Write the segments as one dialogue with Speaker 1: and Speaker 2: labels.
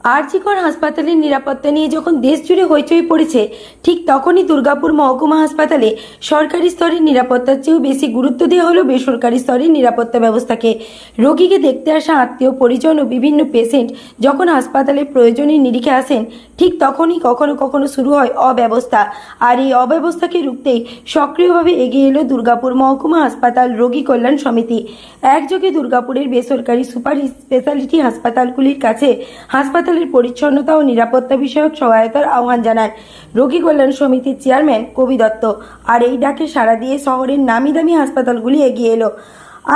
Speaker 1: আরজিকর হাসপাতালের নিরাপত্তা নিয়ে যখন দেশ জুড়ে হইচই পড়েছে, ঠিক তখনই দুর্গাপুর মহকুমা হাসপাতালে সরকারি স্তরের নিরাপত্তার চেয়েও বেশি গুরুত্ব দেওয়া হলো বেসরকারি স্তরের নিরাপত্তা ব্যবস্থাকে। রোগীকে দেখতে আসা আত্মীয়, পরিজন ও বিভিন্ন পেশেন্ট যখন হাসপাতালে প্রয়োজনীয় নিরিখে আসেন, ঠিক তখনই কখনো কখনো শুরু হয় অব্যবস্থা। আর এই অব্যবস্থাকে রুখতেই সক্রিয়ভাবে এগিয়ে এলো দুর্গাপুর মহকুমা হাসপাতাল রোগী কল্যাণ সমিতি। একযোগে দুর্গাপুরের বেসরকারি সুপার স্পেশালিটি হাসপাতালগুলির কাছে হাসপাতালের পরিচ্ছন্নতা ও নিরাপত্তা বিষয়ক সহায়তার আহ্বান জানায় রোগী কল্যাণ সমিতির চেয়ারম্যান কবি দত্ত। আর এই ডাকে সাড়া দিয়ে শহরের নামি দামি হাসপাতালগুলি এগিয়ে এলো।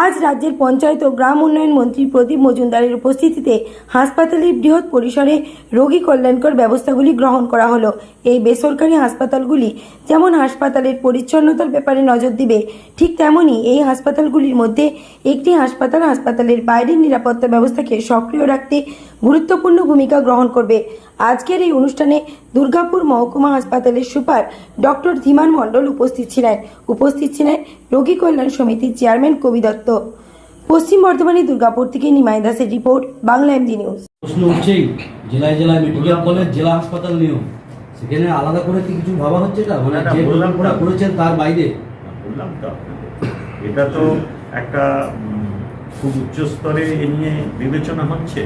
Speaker 1: আজ রাজ্যের পঞ্চায়েত ও গ্রাম উন্নয়ন মন্ত্রী প্রদীপ মজুমদারের উপস্থিতিতে হাসপাতালের বৃহৎ পরিসরে রোগী কল্যাণকর ব্যবস্থাগুলি গ্রহণ করা হলো। এই বেসরকারি হাসপাতালগুলি যেমন হাসপাতালের পরিচ্ছন্নতার ব্যাপারে নজর দিবে, ঠিক তেমনই এই হাসপাতালগুলির মধ্যে একটি হাসপাতাল হাসপাতালের বাইরের নিরাপত্তা ব্যবস্থাকে সক্রিয় রাখতে গুরুত্বপূর্ণ ভূমিকা গ্রহণ করবে। আজকের এই অনুষ্ঠানে দুর্গাপুর মহকুমা হাসপাতালের সুপার ডক্টর ধীমান মণ্ডল উপস্থিত ছিলেন। উপস্থিত ছিলেন রোগী কল্যাণ সমিতির চেয়ারম্যান কবি দত্ত। পশ্চিম বর্ধমানের দুর্গাপুর থেকে নিমাই দাসের রিপোর্ট বাংলা এমজি নিউজ
Speaker 2: প্রশ্ন উঠছেই জেলায় জেলায় মেডিকেল কলেজ জেলা হাসপাতাল নিয়েও। সেখানে আলাদা করে কি কিছু ভাবা হচ্ছে না মানে
Speaker 3: না, না,
Speaker 2: যে
Speaker 3: বললাম তো।
Speaker 2: করেছেন তার বাইরে।
Speaker 3: বললাম তো। এটা তো একটা খুব উচ্চ স্তরে এ নিয়ে বিবেচনা হচ্ছে।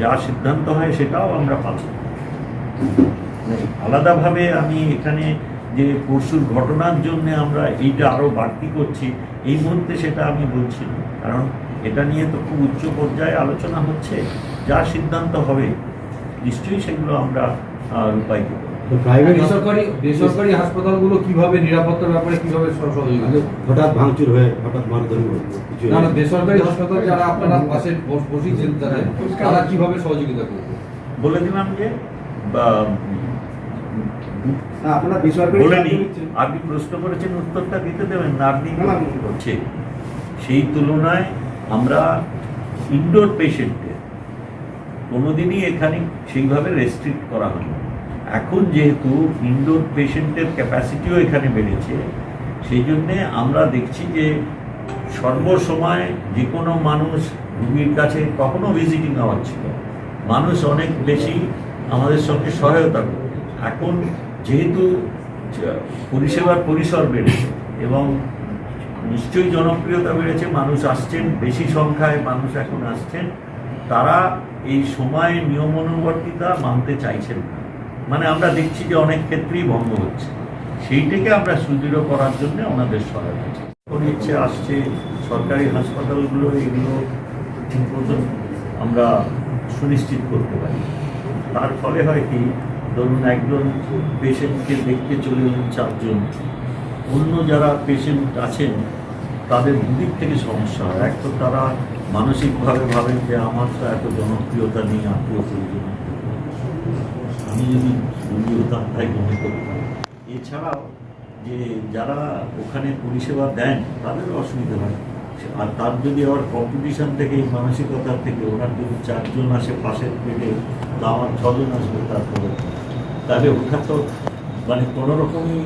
Speaker 3: যা সিদ্ধান্ত হয় সেটাও আমরা পালন। মানে আলাদাভাবে আমি এখানে যে পরশুর ঘটনার জন্য আমরা এইটা আরও বাড়তি করছি এই মুহূর্তে সেটা আমি বলছি না। কারণ এটা নিয়ে তো খুব উচ্চ পর্যায়ে আলোচনা হচ্ছে যা সিদ্ধান্ত হবে নিশ্চয়ই সেগুলো আমরা রূপায়িত করব।
Speaker 4: প্রাইভেট
Speaker 5: বেসরকারি বেসরকারি হাসপাতালগুলো কীভাবে নিরাপত্তার ব্যাপারে কীভাবে সহযোগিতা
Speaker 4: হঠাৎ ভাঙচুর হয়ে হঠাৎ মারধর
Speaker 5: না না বেসরকারি হাসপাতাল যারা আপনারা পাশে বস- বসিয়েছেন তারা তারা কীভাবে সহযোগিতা করবে?
Speaker 3: বলে দিলাম যে আপনি প্রশ্ন করেছেন উত্তরটা দিতে দেবেন না আপনি। হচ্ছে? সেই তুলনায় আমরা ইনডোর পেশেন্টকে কোনোদিনই এখানে সেইভাবে রেস্ট্রিক্ট করা হয়নি। এখন যেহেতু ইনডোর পেশেন্টের ক্যাপাসিটিও এখানে বেড়েছে সেই জন্যে আমরা দেখছি যে সর্বসময় যে কোনো মানুষ রুগীর কাছে কখনো ভিজিটিং আওয়ার ছিল মানুষ অনেক বেশি আমাদের সঙ্গে সহায়তা করত এখন যেহেতু পরিষেবার পরিসর বেড়েছে এবং নিশ্চয়ই জনপ্রিয়তা বেড়েছে, মানুষ আসছেন, বেশি সংখ্যায় মানুষ এখন আসছেন, তারা এই সময় নিয়মানুবর্তিতা মানতে চাইছেন না। মানে আমরা দেখছি যে অনেক ক্ষেত্রেই ভঙ্গ হচ্ছে। সেইটাকে আমরা সুদৃঢ় করার জন্য ওনাদের সহায়তা ইচ্ছে আসছে সরকারি হাসপাতালগুলো এগুলো ঠিক আমরা সুনিশ্চিত করতে পারি। তার ফলে হয় কি, ধরুন একজন পেশেন্টকে দেখতে চলে এলেন চারজন। অন্য যারা পেশেন্ট আছেন, তাদের দুদিক থেকে সমস্যা হয়। এক তো তারা মানসিকভাবে ভাবেন যে, আমার তো এত জনপ্রিয়তা নেই, আত্মীয় পরিজন আমি যদি রুগী হতাম, তাই মনে করতাম। এছাড়াও যে যারা ওখানে পরিষেবা দেন, তাদেরও অসুবিধা হয়। আর তার যদি আবার কম্পিটিশান থেকে এই মানসিকতার থেকে ওনার যদি চারজন আসে পাশের পেটে তা আমার ছজন আসবে তারপরে। তাহলে ওটা তো মানে কোনো রকমই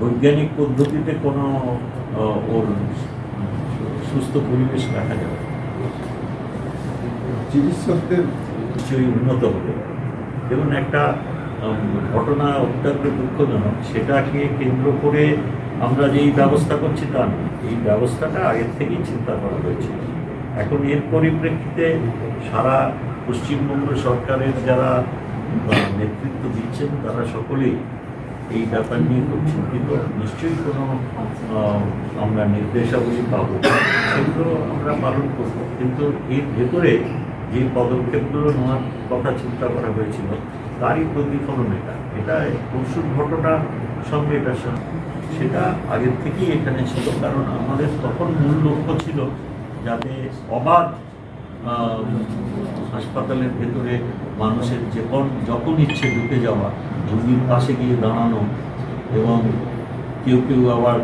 Speaker 3: বৈজ্ঞানিক পদ্ধতিতে কোনো ওর সুস্থ পরিবেশ রাখা যাবে
Speaker 4: চিকিৎসকদের
Speaker 3: কিছুই উন্নত হবে যেমন একটা ঘটনা অত্যন্ত দুঃখজনক। সেটাকে কেন্দ্র করে আমরা যে এই ব্যবস্থা করছি তা এই ব্যবস্থাটা আগের থেকেই চিন্তা করা হয়েছে। এখন এর পরিপ্রেক্ষিতে সারা পশ্চিমবঙ্গ সরকারের যারা নেতৃত্ব দিচ্ছেন, তারা সকলেই এই ব্যাপার নিয়ে খুব চিন্তিত। নিশ্চয়ই কোনো আমরা নির্দেশাবলী পাবো। সেগুলো আমরা পালন করব। কিন্তু এর ভেতরে যে পদক্ষেপগুলো নেওয়ার কথা চিন্তা করা হয়েছিল তারই প্রতিফলন এটা। এটা পরশুর ঘটনার সঙ্গে এটা সেটা আগের থেকেই এখানে ছিল, কারণ আমাদের তখন মূল লক্ষ্য ছিল যাতে অবাধ হাসপাতালের ভেতরে মানুষের যখন যখন ইচ্ছে ঢুকে যাওয়া, রোগীর পাশে গিয়ে দাঁড়ানো এবং কেউ কেউ আবার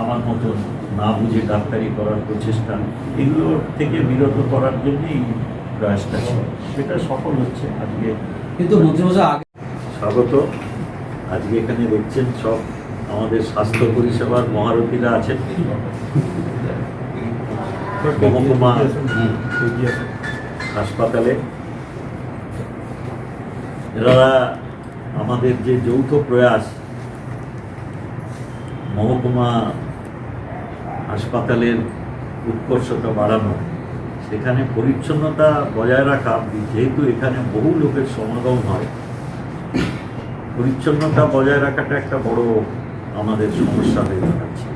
Speaker 3: আমার মতন না বুঝে ডাক্তারি করার প্রচেষ্টা, এগুলোর থেকে বিরত করার জন্যই প্রয়াসটা ছিল সেটা সফল হচ্ছে আজকে।
Speaker 2: কিন্তু মন্ত্রীমশাই আগে
Speaker 3: স্বাগত। আজকে এখানে দেখছেন সব আমাদের স্বাস্থ্য পরিষেবার মহারথীরা আছেন। মহকুমা হাসপাতালে। এনারা আমাদের যে যৌথ প্রয়াস মহকুমা হাসপাতালের উৎকর্ষতা বাড়ানো সেখানে পরিচ্ছন্নতা বজায় রাখা যেহেতু এখানে বহু লোকের সমাগম হয়, পরিচ্ছন্নতা বজায় রাখাটা একটা বড় আমাদের সমস্যা হয়ে দাঁড়াচ্ছে।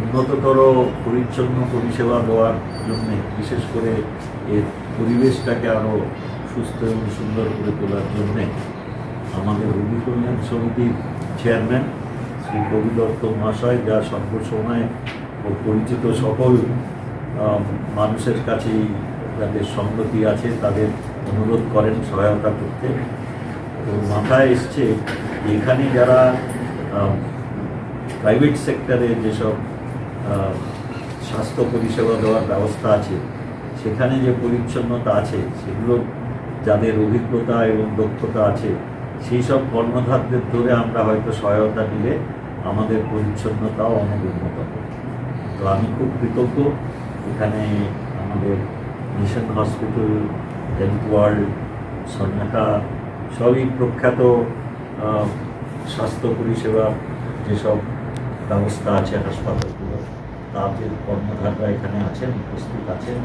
Speaker 3: উন্নততর পরিচ্ছন্ন পরিষেবা দেওয়ার জন্য, বিশেষ করে এর পরিবেশটাকে আরও সুস্থ এবং সুন্দর করে তোলার জন্যে, আমাদের রোগী কল্যাণ সমিতির চেয়ারম্যান শ্রী কবি দত্ত মহাশয়, যা সর্বসময় পরিচিত সকল মানুষের কাছেই যাদের সংগতি আছে তাদের অনুরোধ করেন সহায়তা করতে। তো মাথায় এসছে, এখানে যারা প্রাইভেট সেক্টরে যেসব স্বাস্থ্য পরিষেবা দেওয়ার ব্যবস্থা আছে, সেখানে যে পরিচ্ছন্নতা আছে, সেগুলো যাদের অভিজ্ঞতা এবং দক্ষতা আছে, সেই সব কর্মধারদের ধরে আমরা হয়তো সহায়তা দিলে আমাদের পরিচ্ছন্নতাও অনেক উন্নত তো আমি খুব কৃতজ্ঞ এখানে আমাদের মিশন হসপিটাল হেলথ ওয়ার্ল্ড সন্ন্যাটা সবই প্রখ্যাত স্বাস্থ্য পরিষেবা যেসব ব্যবস্থা আছে হাসপাতালগুলো, তাদের কর্মধাররা এখানে আছেন, উপস্থিত আছেন।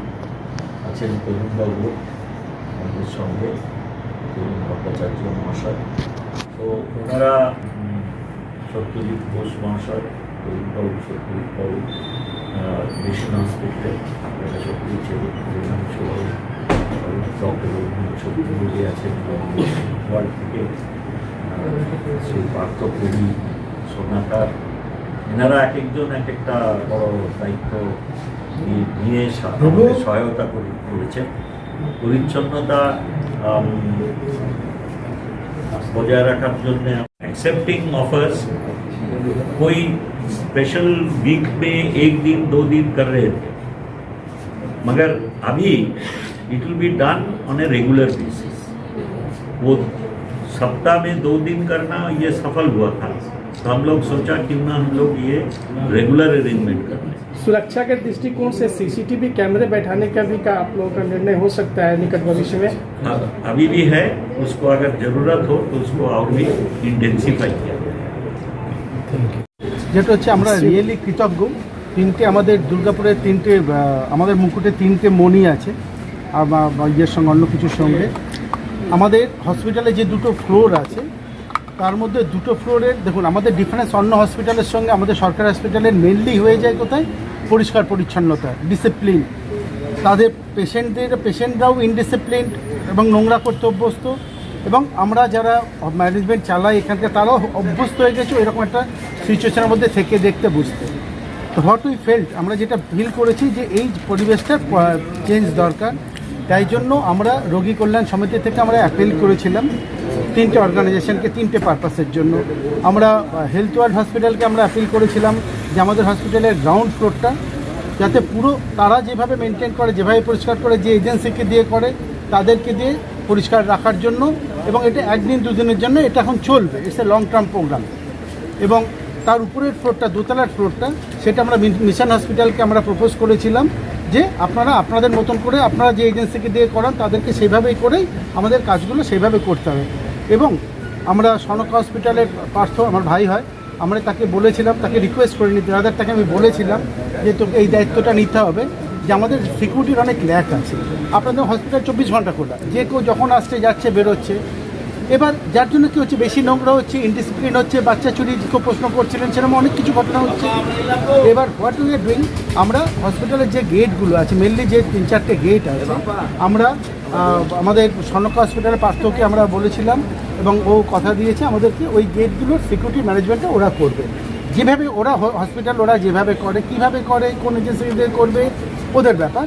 Speaker 3: আছেন তরুণবাবু আমাদের সঙ্গে, তরুণ ভট্টাচার্য মহাশয়। তো ওনারা সত্যজিৎ ঘোষ মহাশয়, তরুণবাবু সত্যজিৎ বাবু। মিশন হসপিটালে যেটা ছবি সবাই ব্লক এবং ছবি মিলে আছে ওয়ার্ল্ড থেকে শ্রী পার্থ কবি সোনাকার এনারা এক একজন এক একটা বড় দায়িত্ব নিয়ে সহায়তা করেছেন। পরিচ্ছন্নতা বজায় রাখার জন্য অ্যাকসেপ্টিং অফার্স कोई स्पेशल वीक में एक दिन दो दिन कर रहे थे। मगर अभी it will be done on a regular basis वो सप्ताह में दो दिन करना ये सफल हुआ था। तो हम लोग सोचा क्यों ना हम लोग ये रेगुलर अरेंजमेंट कर लें।
Speaker 6: सुरक्षा के दृष्टिकोण से सीसीटीवी कैमरे बैठाने का भी का आप लोगों का निर्णय हो सकता है निकट भविष्य में?
Speaker 3: हाँ, अभी भी है। उसको अगर ज़रूरत हो तो उसको और भी इंटेंसीफाई किया जाए।
Speaker 7: যেটা হচ্ছে আমরা রিয়েলি কৃতজ্ঞ। তিনটে আমাদের দুর্গাপুরের তিনটে আমাদের মুকুটে তিনটে মণি আছে আর ইয়ের সঙ্গে অন্য কিছুর সঙ্গে। আমাদের হসপিটালে যে দুটো ফ্লোর আছে তার মধ্যে দুটো ফ্লোরের দেখুন আমাদের ডিফারেন্স অন্য হসপিটালের সঙ্গে আমাদের সরকারি হসপিটালের মেনলি হয়ে যায় কোথায়? পরিষ্কার পরিচ্ছন্নতা ডিসিপ্লিন তাদের পেশেন্টদের পেশেন্টরাও ইনডিসিপ্লিন এবং নোংরা করতে অভ্যস্ত এবং আমরা যারা ম্যানেজমেন্ট চালাই, এখানকার তারাও অভ্যস্ত হয়ে গেছে, এরকম একটা সিচুয়েশনের মধ্যে থেকে দেখতে বুঝতে। তো হোয়াট উই ফেল্ট আমরা যেটা ফিল করেছি যে এই পরিবেশটা চেঞ্জ দরকার। তাই জন্য আমরা রোগী কল্যাণ সমিতি থেকে আমরা অ্যাপিল করেছিলাম তিনটে অর্গানাইজেশনকে তিনটে পারপাসের জন্য। আমরা হেলথ ওয়ার্ল্ড হসপিটালকে আমরা অ্যাপিল করেছিলাম যে আমাদের হসপিটালের গ্রাউন্ড ফ্লোরটা যাতে পুরো তারা যেভাবে মেনটেন করে, যেভাবে পরিষ্কার করে, যে এজেন্সিকে দিয়ে করে, তাদেরকে দিয়ে পরিষ্কার রাখার জন্য এবং এটা একদিন দুদিনের জন্য এটা এখন চলবে। It's a long term programme এবং তার উপরের ফ্লোরটা দোতলার ফ্লোরটা সেটা আমরা মিশন হসপিটালকে আমরা প্রপোজ করেছিলাম যে আপনারা আপনাদের মতন করে আপনারা যে এজেন্সিকে দিয়ে করান, তাদেরকে সেইভাবেই করেই আমাদের কাজগুলো সেইভাবে করতে হবে। এবং আমরা সনক হসপিটালের পার্থ আমার ভাই হয়, আমরা তাকে বলেছিলাম, তাকে রিকোয়েস্ট করে নিতে রাদার তাকে আমি বলেছিলাম যে তোকে এই দায়িত্বটা নিতে হবে। যে আমাদের সিকিউরিটির অনেক ল্যাক আছে। আপনাদের হসপিটাল চব্বিশ ঘণ্টা খোলা। যে কেউ যখন আসছে, যাচ্ছে, বেরোচ্ছে। এবার যার জন্য কি হচ্ছে? বেশি নোংরা হচ্ছে ইনডিসিপ্লিন হচ্ছে, বাচ্চা চুরি, কেউ প্রশ্ন করছিলেন, সেরকম অনেক কিছু ঘটনা হচ্ছে। এবার হোয়াট উই ডুইং আমরা হসপিটালের যে গেটগুলো আছে মেনলি যে তিন চারটে গেট আছে, আমরা আমাদের সনক হসপিটালের পার্থকে আমরা বলেছিলাম এবং ও কথা দিয়েছে আমাদেরকে, ওই গেটগুলোর সিকিউরিটি ম্যানেজমেন্টটা ওরা করবে। যেভাবে ওরা হসপিটাল ওরা যেভাবে করে, কীভাবে করে, কোন এজেন্সিদের করবে ওদের ব্যাপার।